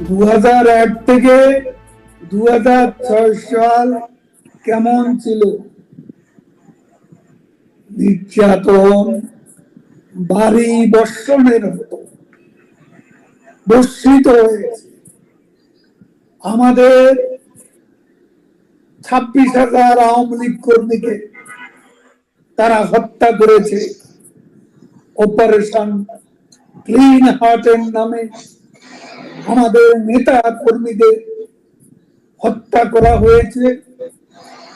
দু হাজার এক থেকে দু সাল কেমন ছিল? নির্যাতন বাড়ি বর্ষণের বর্ষিত হয়েছে। আমাদের ছাব্বিশ হাজার আওয়ামী লীগ কর্মীকে তারা হত্যা করেছে। অপারেশন ক্লিন হার্টের নামে আমাদের নেতা কর্মীদের হত্যা করা হয়েছে,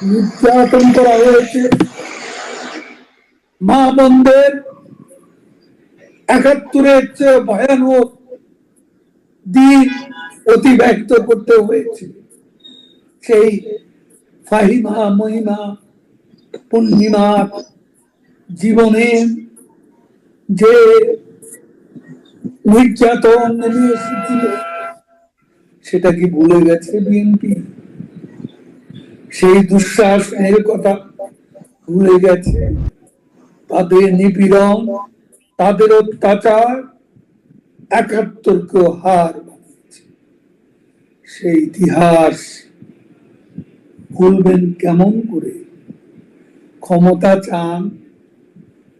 নির্যাতন করা হয়েছে। মা বোনদের একাত্তরের চেয়ে ভয়ানক দিন অতিবাহিত করতে হয়েছে। সেই ফাহিমা, মহিমা পূর্ণিমা জীবনে যে নির্যাতন সেটা কি ভুলে গেছে বিএনপি সেই দুঃশাসনের কথা ভুলে গেছে? তাদের নিপীড়ন, তাদের অত্যাচার একাত্তরকে হার সেই ইতিহাস ভুলবেন কেমন করে? ক্ষমতা চান,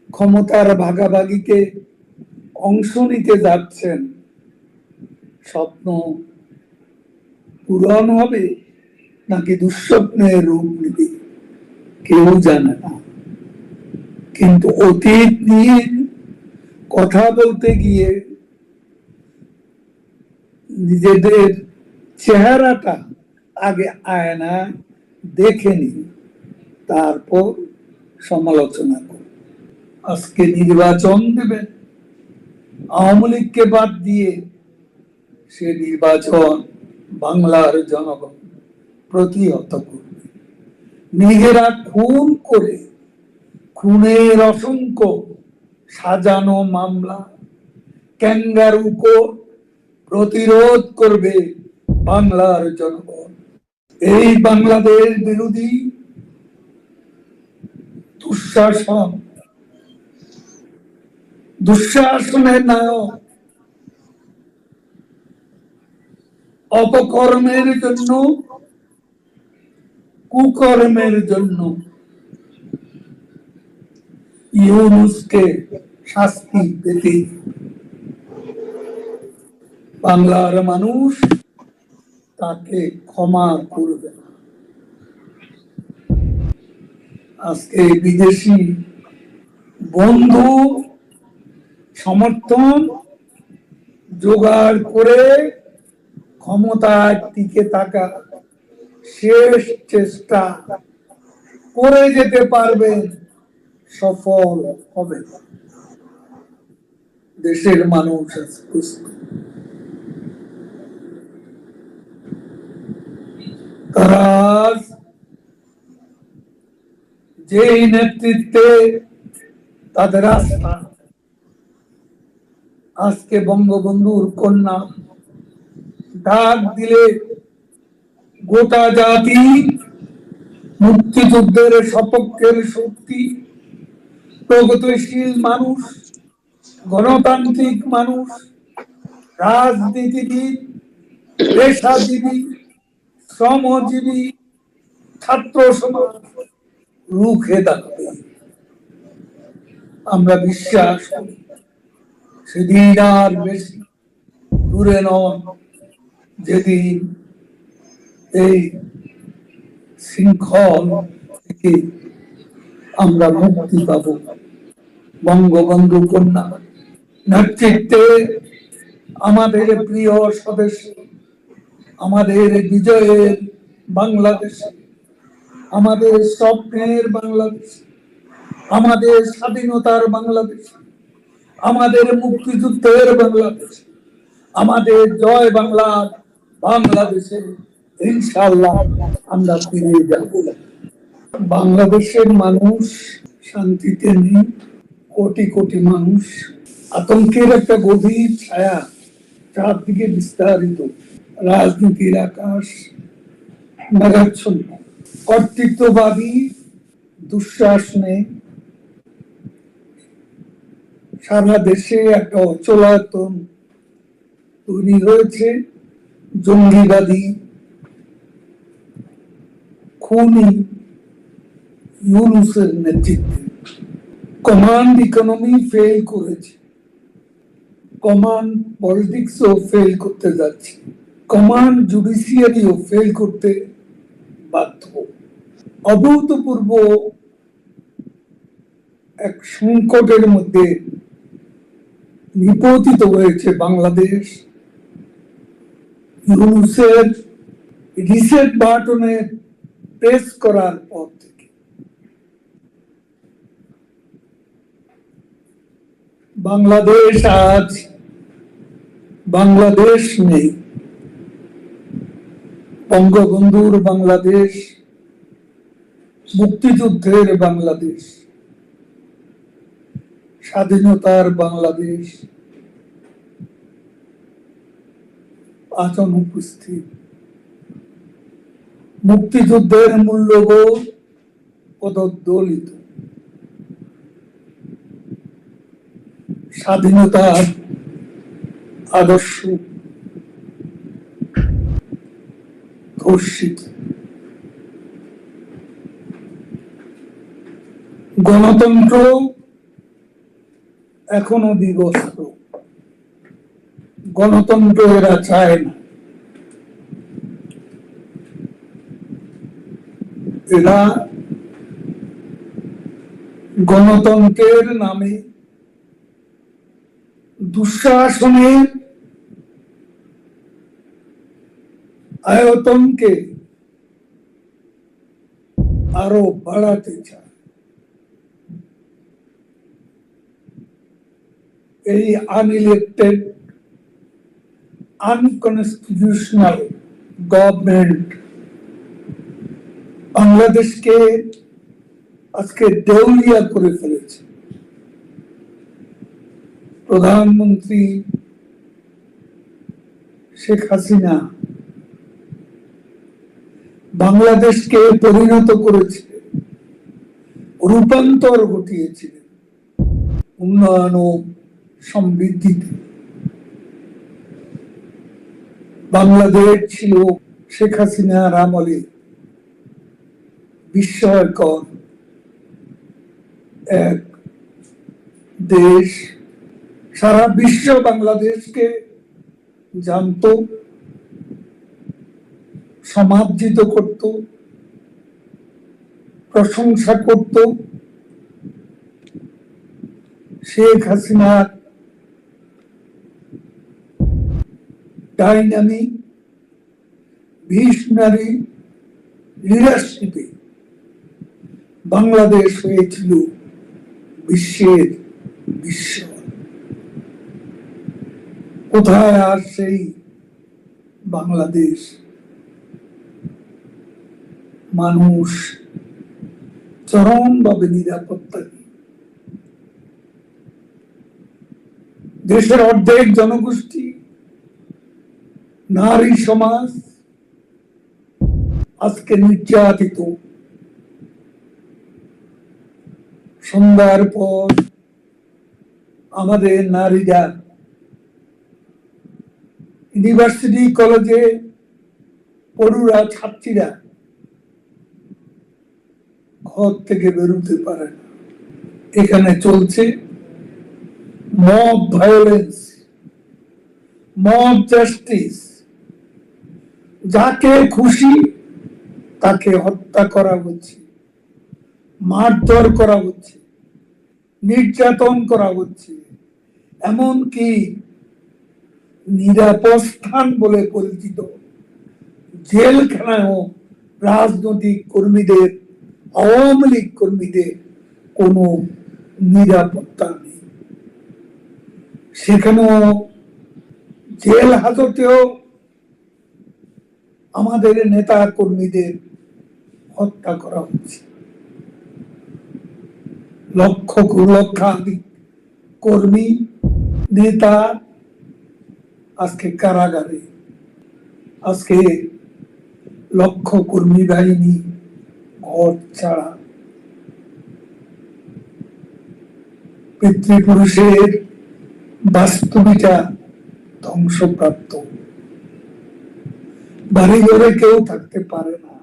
ক্ষমতার ভাগাভাগিকে অংশ নিতে যাচ্ছেন। স্বপ্ন পূরণ হবে নাকি দুঃস্বপ্নের রূপ নিবে? কেউ জানে না। কিন্তু অতীত নিয়ে কথা বলতে গিয়ে নিজেদের চেহারাটা আগে আয়নায় দেখে নিন, তারপর সমালোচনা করুন। আজকে নির্বাচন দেবেন। আওয়ামী লীগকে বাদ দিয়ে সে নির্বাচন বাংলার জনগণ প্রতিহত করবে। নিজেরা খুন করে খুনের অসংখ্য সাজানো মামলা, ক্যাঙ্গারু কোর্ট প্রতিরোধ করবে বাংলার জনগণ। এই বাংলাদেশ বিরোধী দুঃশাসন দুঃশাসনের নায়ক অপকর্মের জন্য কুকর্মের জন্য ইউনুসকে শাস্তি পেতে বাংলার মানুষ তাকে ক্ষমা করবে আজকে বিদেশি বন্ধু সমর্থন জোগাড় করে ক্ষমতায় টিকে থাকা শেষ চেষ্টা করে যেতে পারবে সফল হবে দেশের মানুষ। তারা যেই নেতৃত্বে তাদের আস্থা আজকে বঙ্গবন্ধুর কন্যা। ডাক দিলে গোটা জাতি মুক্তিযুদ্ধের সপক্ষের শক্তি। প্রগতিশীল মানুষ, গণতান্ত্রিক মানুষ, রাজনীতিবিদ, পেশাজীবী, শ্রমজীবী, ছাত্র সমাজ, রুখে দাঁড়াবে। আমরা বিশ্বাস করি। সেদিন আর বেশি, দূরে নন যেদিন এই শৃঙ্খল থেকে আমরা মুক্তি পাব। বঙ্গবন্ধু কন্যা, নেতৃত্বে আমাদের প্রিয় সদস্য আমাদের বিজয়ের বাংলাদেশ, আমাদের স্বপ্নের বাংলাদেশ, আমাদের স্বাধীনতার বাংলাদেশ। আমাদের মুক্তিযুদ্ধের বাংলাদেশ, আমাদের জয় বাংলার বাংলাদেশে ইনশাল্লাহ আমরা ফিরে যাব। বাংলাদেশের মানুষ শান্তিতে নেই, কোটি কোটি মানুষ। আতঙ্কের একটা গভীর ছায়া চারদিকে বিস্তারিত। রাজনীতির আকাশ মেঘাচ্ছন্ন। কর্তৃত্ববাদী দুঃশাসনে সারা দেশে একটা অচলায়তন তৈরি হয়েছে, জঙ্গিবাদী, খুনি ইউনুসের নেতৃত্বে। কমান্ড ইকোনমি ফেল করেছে। কমান্ড পলিটিক্সও ফেল করতে যাচ্ছে। কমান্ড জুডিশিয়ারিও ফেল করতে বাধ্য। অভূতপূর্ব এক সংকটের মধ্যে নিপতিত হয়েছে বাংলাদেশ। ইউনুসের রিসেট বাটনে প্রেস করার পর থেকে বাংলাদেশ আজ বাংলাদেশ নেই। বঙ্গবন্ধুর বাংলাদেশ, মুক্তিযুদ্ধের বাংলাদেশ। স্বাধীনতার বাংলাদেশ। আজ অনুপস্থিত মুক্তিযুদ্ধের মূল্যবোধ পদদলিত স্বাধীনতার আদর্শ ধর্ষিত গণতন্ত্র এখনও বিবস্ত্র গণতন্ত্র এরা চায় না। এরা গণতন্ত্রের নামে দুঃশাসনের আয়তনকে আরও বাড়াতে চায়। এই আনইলেক্টেড আনকনস্টিটিউশনাল গভর্নমেন্ট বাংলাদেশকে আজকে দেউলিয়া করে ফেলেছে। প্রধানমন্ত্রী শেখ হাসিনা বাংলাদেশকে পরিণত করেছে, রূপান্তর ঘটিয়েছিলেন। উন্নয়ন ও সমৃদ্ধিতে বাংলাদেশ ছিল শেখ হাসিনার আমলে বিস্ময়কর এক দেশ। সারা বিশ্ব বাংলাদেশকে জানত সমার্জিত করত, প্রশংসা করত। শেখ হাসিনার ডাইনামিক ভিশনারি, লিডারশিপে বাংলাদেশ হয়েছিল বিশ্বের বিশ্ব কোথায় আর সেই বাংলাদেশ? মানুষ চরমভাবে নিরাপত্তা দেশের অর্ধেক জনগোষ্ঠী নারী সমাজ আজকে নির্যাতিত। সন্ধ্যার পর আমাদের নারীরা ইউনিভার্সিটি, কলেজে পড়ুরা, ছাত্রীরা ঘর থেকে বেরোতে পারে এখানে চলছে মব ভায়োলেন্স মব জাস্টিস যাকে খুশি তাকে হত্যা করা হচ্ছে, মারধর করা হচ্ছে, নির্যাতন করা হচ্ছে, এমনকি নিরাপদ স্থান বলে পরিচিত জেলখানায়ও রাজনৈতিক কর্মীদের, আওয়ামী লীগ কর্মীদের কোনো নিরাপত্তা নেই। সেখানেও জেল হাজতেও আমাদের নেতা কর্মীদের হত্যা করা হচ্ছে। লক্ষ লক্ষাধিক কর্মী, নেতা আজকে কারাগারে। আজকে লক্ষ কর্মী বাহিনী ঘর ছাড়া। পিতৃপুরুষের বাস্তবিটা ধ্বংসপ্রাপ্ত। বাড়ি ঘরে কেউ থাকতে পারে না।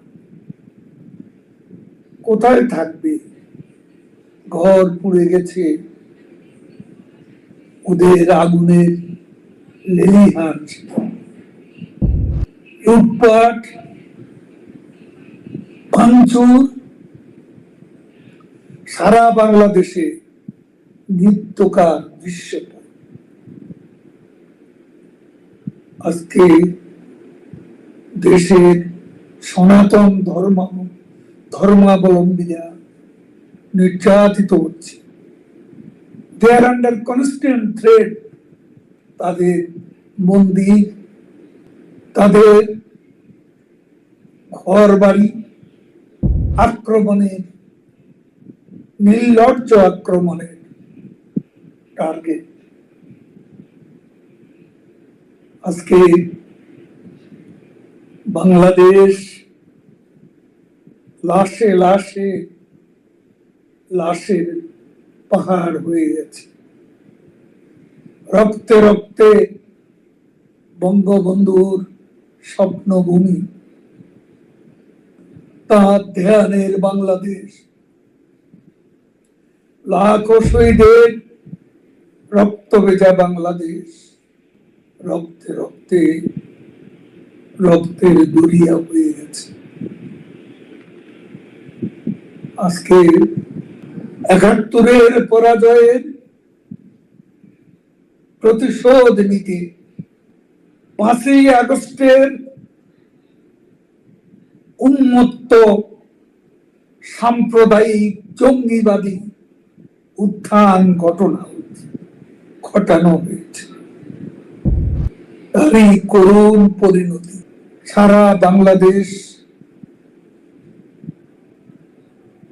কোথায় থাকবে? ঘর পুড়ে গেছে। ওদের আগুনের লুটপাট, ভাঙচুর, সারা বাংলাদেশে নিত্যকার দৃশ্যটা আজকে দেশের সনাতন ধর্ম, ধর্মাবলম্বীরা নির্যাতিত হচ্ছে। They are under constant threat তাদের মন্দির, তাদের ঘর বাড়ি আক্রমণের নির্লজ্জ আক্রমণের টার্গেট আজকে বাংলাদেশ লাশে লাশে লাশের পাহাড় হয়ে গেছে। রক্তে রক্তে বঙ্গবন্ধুর স্বপ্নভূমি। তার ধ্যানের বাংলাদেশ। লাখো শহীদের রক্ত ভেজা বাংলাদেশ। রক্তে রক্তে রক্তের দরিয়া হয়ে গেছে। আজকে একাত্তরের পরাজয়ের প্রতিশোধ নিতে পাঁচই আগস্টের উন্মত্ত সাম্প্রদায়িক জঙ্গিবাদী উত্থান ঘটনা ঘটানো হয়েছে। তারই করুণ পরিণতি সারা বাংলাদেশ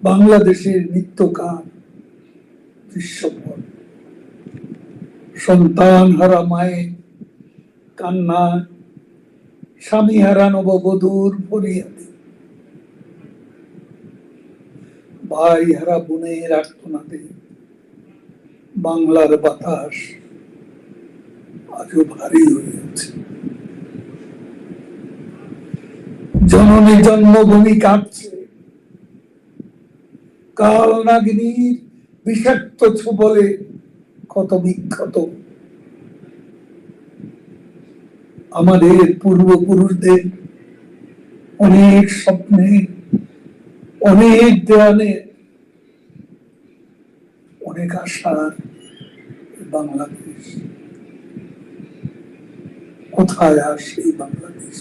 বাংলাদেশের নিত্যকার দৃশ্যপট। সন্তান হারা মায়ের কান্না স্বামী হারা নববধূর ফরিয়াদে। ভাই হারা বোনের আর্তনাদে। বাংলার বাতাস আজও ভারী হয়ে আছে। জননী জন্মভূমি কাঁপছে কাল নাগিনীর বিষাক্ত ছুবলে কত বিখ্যাত। আমাদের পূর্বপুরুষদের অনেক স্বপ্নে, অনেক দেয়ালে অনেক আশার বাংলাদেশ। কোথায় আর সেই বাংলাদেশ?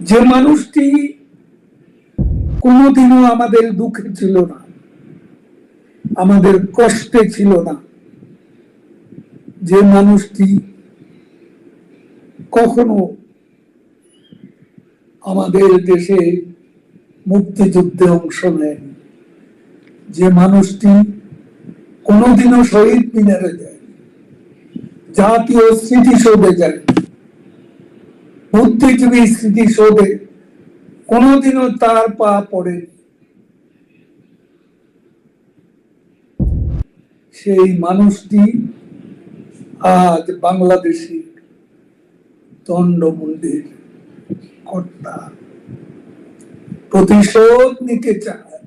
যে মানুষটি কোনোদিনও আমাদের দুঃখে ছিল না, আমাদের কষ্টে ছিল না, যে মানুষটি কখনো আমাদের দেশে মুক্তিযুদ্ধে অংশ নেন যে মানুষটি কোনোদিনও শহীদ মিনারে যায় জাতীয় স্মৃতিসৌধে যায় বুদ্ধিজীবী স্মৃতিসৌধে কোনোদিনও তার পা পড়ে সেই মানুষটি আজ বাংলাদেশি দণ্ডমুন্ডের কর্তা। প্রতিশোধ নিতে চায়,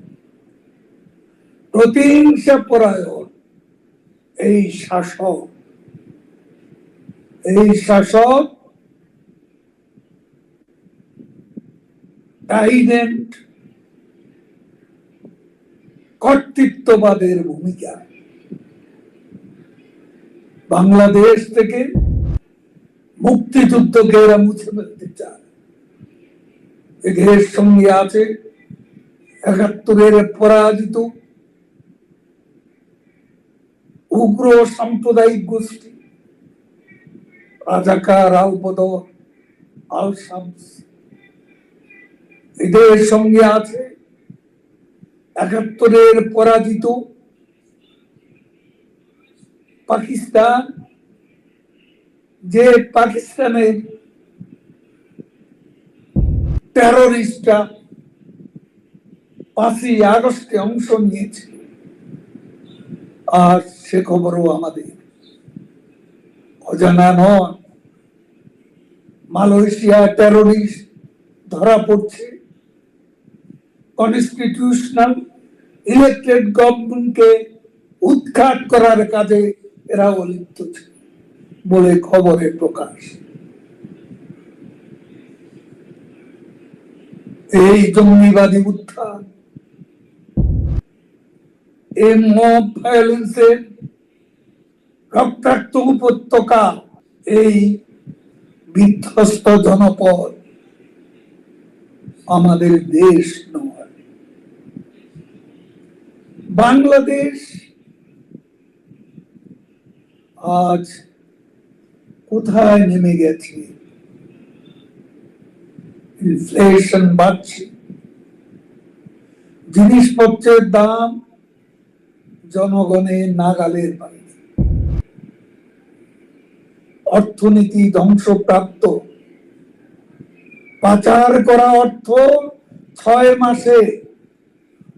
প্রতিহিংসা পরায়ণ এই শাসক এই শাসক টাইডেন্ট কর্তৃত্ববাদের ভূমিকা। বাংলাদেশ থেকে মুক্তিযুদ্ধকে এরা মুছে ফেলতে চায়। এদের সঙ্গে আছে একাত্তরের পরাজিত উগ্র সাম্প্রদায়িক গোষ্ঠী, রাজাকার আলপদ আল শামস এদের সঙ্গে আছে একাত্তরের পরাজিত পাকিস্তান। যে পাকিস্তানের টেরোরিস্টরা পাঁচই আগস্টে অংশ নিয়েছিল আর সে খবরও আমাদের। অজানা নয় মালয়েশিয়া টেরোরিস্ট ধরা পড়ছে। কনস্টিটিউশনাল ইলেক্টেড গভর্নমেন্টকে উৎখাত করার কাজে এরাও লিপ্ত ছিল বলে খবরে প্রকাশ। এই জঙ্গিবাদী উত্থান, এই ভায়োলেন্সের রক্তাক্ত উপত্যকা, এই বিধ্বস্ত জনপদ আমাদের দেশ নয়। বাংলাদেশ আজ কোথায় নেমে গেছে? ইনফ্লেশন বাড়ছে। জিনিসপত্রের দাম জনগণের নাগালের বাইরে। অর্থনীতি ধ্বংসপ্রাপ্ত। পাচার করা অর্থ ছয় মাসে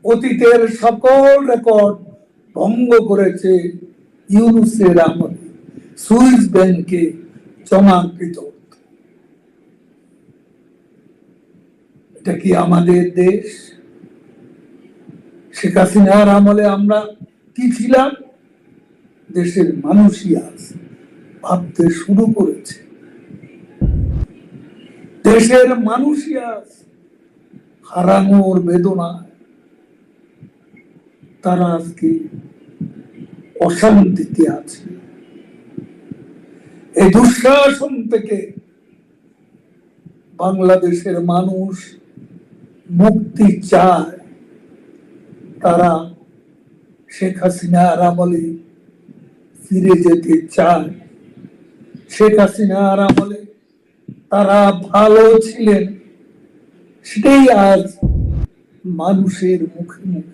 অতীতের সকল রেকর্ড ভঙ্গ করেছে ইউনুসের আমলে, সুইস ব্যাংকে জমাকৃত। এটা কি আমাদের দেশ? শেখ হাসিনার আমলে আমরা কি ছিলাম? দেশের মানুষই আজ ভাবতে শুরু করেছে। দেশের মানুষই আজ হারানোর বেদনা তারা আজকে অশান্তিতে আছে। এই দুঃশাসন থেকে বাংলাদেশের মানুষ মুক্তি চায়, তারা শেখ হাসিনার আমলে ফিরে যেতে চায়। শেখ হাসিনার আমলে তারা ভালো ছিলেন, সেটাই আজ মানুষের মুখে মুখে।